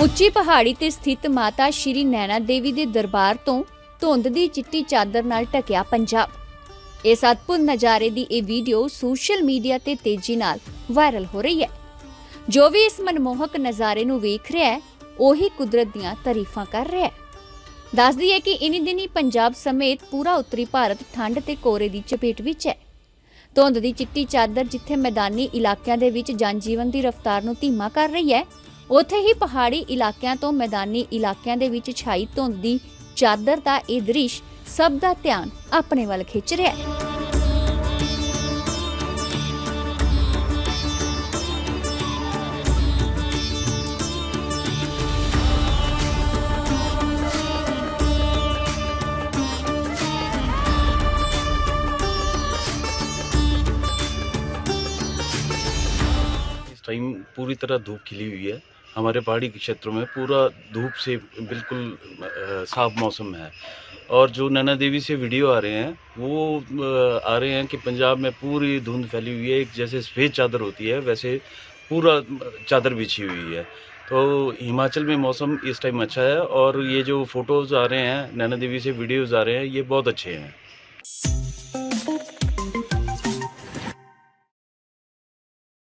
ਉੱਚੀ ਪਹਾੜੀ ਤੇ ਸਥਿਤ ਮਾਤਾ ਸ਼੍ਰੀ ਨੈਣਾ ਦੇਵੀ ਦੇ ਦਰਬਾਰ ਤੋਂ ਧੁੰਦ ਦੀ ਚਿੱਟੀ ਚਾਦਰ ਨਾਲ ਢਕਿਆ ਪੰਜਾਬ। ਇਸ ਅਦਭੁਤ ਨਜ਼ਾਰੇ ਦੀ ਇਹ ਵੀਡੀਓ ਸੋਸ਼ਲ ਮੀਡੀਆ ਤੇ ਤੇਜ਼ੀ ਨਾਲ ਵਾਇਰਲ ਹੋ ਰਹੀ ਹੈ। ਜੋ ਵੀ ਇਸ ਮਨਮੋਹਕ ਨਜ਼ਾਰੇ ਨੂੰ ਵੇਖ ਰਿਹਾ ਹੈ, ਉਹੀ ਕੁਦਰਤ ਦੀਆਂ ਤਾਰੀਫਾਂ ਕਰ ਰਿਹਾ ਹੈ। ਦੱਸਦੀ ਹੈ ਕਿ ਇਨੀ ਦਿਨੀ ਪੰਜਾਬ ਸਮੇਤ ਪੂਰਾ ਉੱਤਰੀ ਭਾਰਤ ਠੰਡ ਤੇ ਕੋਰੇ ਦੀ ਚਪੇਟ ਵਿੱਚ ਹੈ। ਧੁੰਦ ਦੀ ਚਿੱਟੀ ਚਾਦਰ ਜਿੱਥੇ ਮੈਦਾਨੀ ਇਲਾਕਿਆਂ ਦੇ ਵਿੱਚ ਜਨਜੀਵਨ ਦੀ ਰਫ਼ਤਾਰ ਨੂੰ ਧੀਮਾ ਕਰ ਰਹੀ ਹੈ ਉੱਥੇ ਹੀ ਪਹਾੜੀ ਇਲਾਕਿਆਂ ਤੋਂ ਮੈਦਾਨੀ ਇਲਾਕਿਆਂ ਦੇ ਵਿੱਚ ਛਾਈ ਧੁੰਦ ਦੀ ਚਾਦਰ ਦਾ ਇਹ ਦ੍ਰਿਸ਼ ਸਭ ਦਾ ਧਿਆਨ ਆਪਣੇ ਵੱਲ ਖਿੱਚ ਰਿਹਾ ਹੈ इस टाइम पूरी तरह धूप खिली हुई है हमारे पहाड़ी के क्षेत्रों में पूरा धूप से बिल्कुल साफ़ मौसम है। और जो नैना देवी से वीडियो आ रहे हैं, वो आ रहे हैं कि पंजाब में पूरी धुंध फैली हुई है, एक जैसे सफ़ेद चादर होती है, वैसे पूरा चादर बिछी हुई है। तो हिमाचल में मौसम इस टाइम अच्छा है और ये जो फ़ोटोज़ आ रहे हैं, नैना देवी से वीडियोज़ आ रहे हैं, ये बहुत अच्छे हैं।